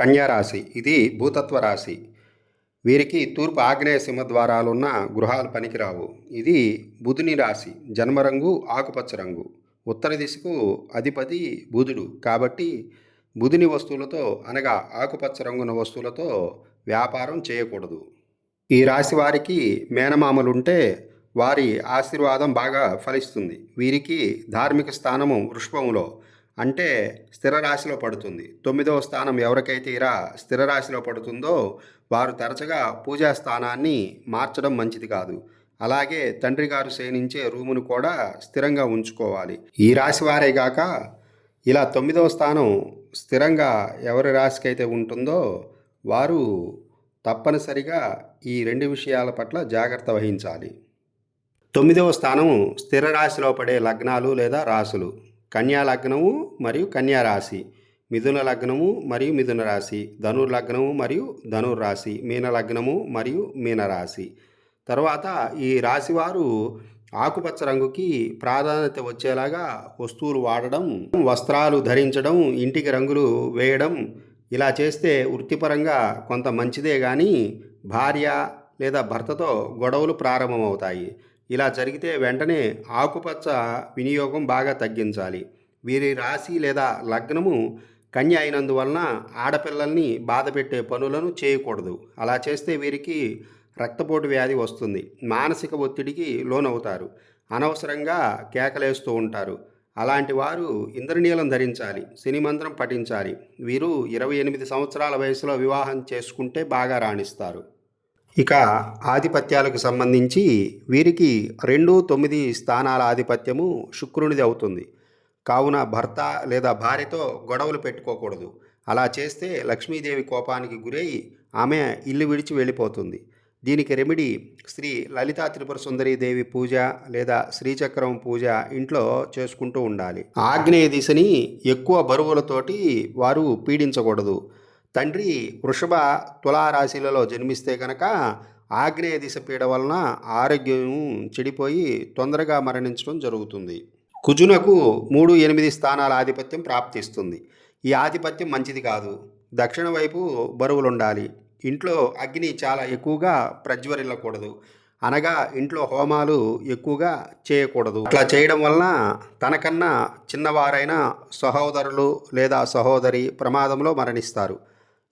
కన్యారాశి. ఇది భూతత్వ రాశి. వీరికి తూర్పు ఆగ్నేయ సింహద్వారాలున్న గృహాలు పనికిరావు. ఇది బుధుని రాశి. జన్మరంగు ఆకుపచ్చ రంగు. ఉత్తర దిశకు అధిపతి బుధుడు. కాబట్టి బుధుని వస్తువులతో అనగా ఆకుపచ్చ రంగున వస్తువులతో వ్యాపారం చేయకూడదు. ఈ రాశి వారికి మేనమామలుంటే వారి ఆశీర్వాదం బాగా ఫలిస్తుంది. వీరికి ధార్మిక స్థానము వృషభములో. అంటే స్థిర రాశిలో పడుతుంది. తొమ్మిదవ స్థానం ఎవరికైతే ఇరా స్థిర రాశిలో పడుతుందో వారు తరచుగా పూజా స్థానాన్ని మార్చడం మంచిది కాదు. అలాగే తండ్రి గారు శయనించే రూమును కూడా స్థిరంగా ఉంచుకోవాలి. ఈ రాశి వారే కాక ఇలా తొమ్మిదవ స్థానం స్థిరంగా ఎవరి రాశికైతే ఉంటుందో వారు తప్పనిసరిగా ఈ రెండు విషయాల పట్ల జాగ్రత్త వహించాలి. తొమ్మిదవ స్థానం స్థిర రాశిలో పడే లగ్నాలు లేదా రాశులు. కన్యా లగ్నము మరియు కన్యా రాశి. మిథున లగ్నము మరియు మిథున రాశి. ధనుర్ లగ్నము మరియు ధనుర్ రాశి. మీన లగ్నము మరియు మీనరాశి తర్వాత ఈ రాశి వారు ఆకుపచ్చ రంగుకి ప్రాధాన్యత వచ్చేలాగా వస్తువులు వాడడం వస్త్రాలు ధరించడం ఇంటికి రంగులు వేయడం ఇలా చేస్తే వృత్తిపరంగా కొంత మంచిదే కానీ భార్య లేదా భర్తతో గొడవలు ప్రారంభమవుతాయి. ఇలా జరిగితే వెంటనే ఆకుపచ్చ వినియోగం బాగా తగ్గించాలి. వీరి రాశి లేదా లగ్నము కన్య అయినందువలన ఆడపిల్లల్ని బాధ పెట్టే పనులను చేయకూడదు. అలా చేస్తే వీరికి రక్తపోటు వ్యాధి వస్తుంది. మానసిక ఒత్తిడికి లోనవుతారు. అనవసరంగా కేకలేస్తూ ఉంటారు. అలాంటి వారు ఇంద్రనీలం ధరించాలి. శని పఠించాలి. వీరు ఇరవై ఎనిమిది సంవత్సరాల వయసులో వివాహం చేసుకుంటే బాగా రాణిస్తారు. ఇక ఆధిపత్యాలకు సంబంధించి వీరికి రెండు తొమ్మిది స్థానాల ఆధిపత్యము శుక్రునిది అవుతుంది. కావున భర్త లేదా భార్యతో గొడవలు పెట్టుకోకూడదు. అలా చేస్తే లక్ష్మీదేవి కోపానికి గురై ఆమె ఇల్లు విడిచి వెళ్ళిపోతుంది. దీనికి రెమెడీ శ్రీ లలితా త్రిపుర సుందరి దేవి పూజ లేదా శ్రీచక్రం పూజ ఇంట్లో చేసుకుంటూ ఉండాలి. ఆగ్నేయ దిశని ఎక్కువ బరువులతోటి వారు పీడించకూడదు. తండ్రి వృషభ తులారాశిలలో జన్మిస్తే కనుక ఆగ్నేయ దిశ పీడ వలన ఆరోగ్యం చెడిపోయి తొందరగా మరణించడం జరుగుతుంది. కుజునకు మూడు ఎనిమిది స్థానాల ఆధిపత్యం ప్రాప్తిస్తుంది. ఈ ఆధిపత్యం మంచిది కాదు. దక్షిణ వైపు బరువులుండాలి. ఇంట్లో అగ్ని చాలా ఎక్కువగా ప్రజ్వరిల్లకూడదు. అనగా ఇంట్లో హోమాలు ఎక్కువగా చేయకూడదు. అట్లా చేయడం వలన తనకన్నా చిన్నవారైన సహోదరులు లేదా సహోదరి ప్రమాదంలో మరణిస్తారు.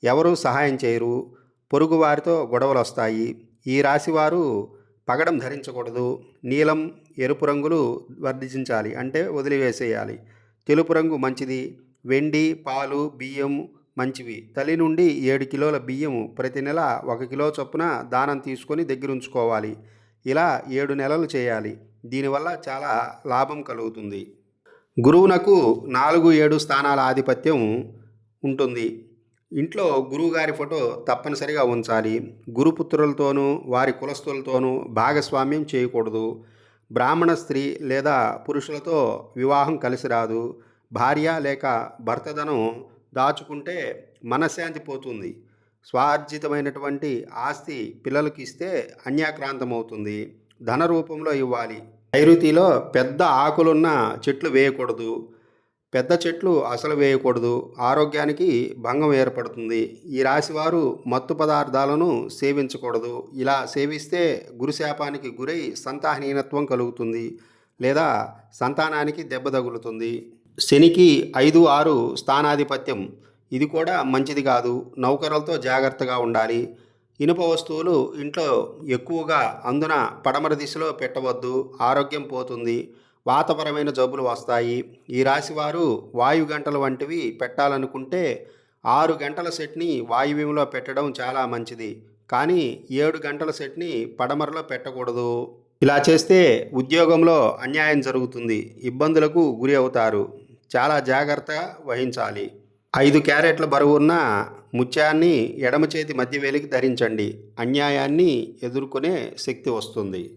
ఎవరూ సహాయం చేయరు. పొరుగు వారితో గొడవలు వస్తాయి ఈ రాశివారు పగడం ధరించకూడదు. నీలం ఎరుపు రంగులు వర్ధించాలి అంటే వదిలివేసేయాలి. తెలుపు రంగు మంచిది. వెండి పాలు బియ్యం మంచివి. తల్లి నుండి ఏడు కిలోల బియ్యము ప్రతి నెల ఒక కిలో చొప్పున దానం తీసుకొని దగ్గర ఉంచుకోవాలి ఇలా ఏడు నెలలు చేయాలి. దీనివల్ల చాలా లాభం కలుగుతుంది. గురువునకు నాలుగు ఏడు స్థానాల ఆధిపత్యం ఉంటుంది. ఇంట్లో గురువుగారి ఫోటో తప్పనిసరిగా ఉంచాలి. గురుపుత్రులతోనూ వారి కులస్తులతోనూ భాగస్వామ్యం చేయకూడదు. బ్రాహ్మణ స్త్రీ లేదా పురుషులతో వివాహం కలిసి రాదు. భార్య లేక భర్తదనం దాచుకుంటే మనశ్శాంతి పోతుంది. స్వార్జితమైనటువంటి ఆస్తి పిల్లలకి ఇస్తే అన్యాక్రాంతమవుతుంది. ధన రూపంలో ఇవ్వాలి. నైరుతిలో పెద్ద ఆకులున్న చెట్లు వేయకూడదు. పెద్ద చెట్లు అసలు వేయకూడదు. ఆరోగ్యానికి భంగం ఏర్పడుతుంది. ఈ రాశివారు మత్తు పదార్థాలను సేవించకూడదు. ఇలా సేవిస్తే గురుశాపానికి గురై సంతానహీనత్వం కలుగుతుంది లేదా సంతానానికి దెబ్బ తగులుతుంది. శనికి ఐదు ఆరు స్థానాధిపత్యం. ఇది కూడా మంచిది కాదు. నౌకరులతో జాగ్రత్తగా ఉండాలి. ఇనుప వస్తువులు ఇంట్లో ఎక్కువగా అందున పడమర దిశలో పెట్టవద్దు. ఆరోగ్యం పోతుంది. వాతపరమైన జబ్బులు వస్తాయి. ఈ రాశివారు వాయు గంటలు వంటివి పెట్టాలనుకుంటే ఆరు గంటల సెట్ని వాయువ్యంలో పెట్టడం చాలా మంచిది. కానీ ఏడు గంటల సెట్ని పడమరలో పెట్టకూడదు. ఇలా చేస్తే ఉద్యోగంలో అన్యాయం జరుగుతుంది. ఇబ్బందులకు గురి అవుతారు. చాలా జాగ్రత్త వహించాలి. ఐదు క్యారెట్ల బరువున్న ముత్యాన్ని ఎడమ చేతి మధ్య వేలికి ధరించండి. అన్యాయాన్ని ఎదుర్కొనే శక్తి వస్తుంది.